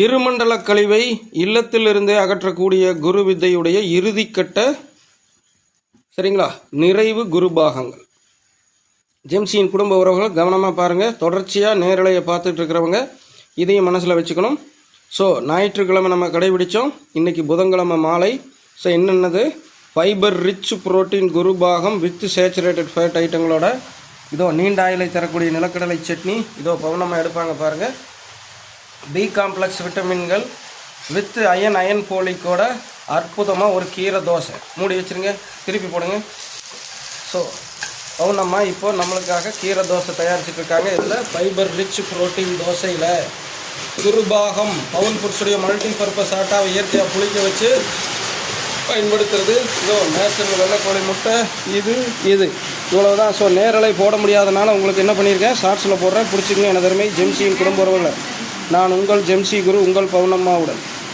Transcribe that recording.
இருமண்டல கழிவை இல்லத்திலிருந்தே அகற்றக்கூடிய குரு வித்தையுடைய இறுதிக்கட்ட சரிங்களா? நிறைவு குரு பாகங்கள் ஜெம்சியின் குடும்ப உறவுகள் கவனமாக பாருங்கள் தொடர்ச்சியாக நேரலையை பார்த்துட்டு இருக்கிறவங்க இதையும் மனசில் வச்சுக்கணும். ஸோ ஞாயிற்றுக்கிழமை நம்ம கடைபிடித்தோம் இன்றைக்கி புதன்கிழமை மாலை. ஸோ என்னென்னது? ஃபைபர் ரிச் புரோட்டீன் குரு பாகம் வித் சேச்சுரேட்டட் ஃபேட் ஐட்டங்களோட இதோ நீண்ட ஆயிலை தரக்கூடிய நிலக்கடலை சட்னி இதோ பவுனமாக எடுப்பாங்க பாருங்கள் பி காம்ப்ளெக்ஸ் விட்டமின்கள் வித் அயன் அயன் போலிக்கோட அற்புதமாக ஒரு கீரை தோசை. மூடி வச்சுருங்க திருப்பி போடுங்க. ஸோ பவுனம்மா இப்போ நம்மளுக்காக கீரை தோசை தயாரிச்சிட்ருக்காங்க இதில் ஃபைபர் ரிச் புரோட்டீன் தோசையில் குருபாகம் பவுன் புருஷுடைய மல்டி பர்பஸ் ஆட்டாவை இயற்கையாக புளிக்க வச்சு பயன்படுத்துறது. இதோ நேச்சுரல் வெள்ளைக்கோழி முட்டை இது இது. இவ்வளோ தான் ஸோ நேரலை போட முடியாதனால உங்களுக்கு என்ன பண்ணியிருக்கேன்? ஷார்ட்ஸில் போடுறேன். பிடிச்சிங்க எனது அருமை ஜெம்சியின் குடும்ப உறவுகளை. நான் உங்கள் ஜெம்சி குரு உங்கள் பவுனம்மாவுடன்.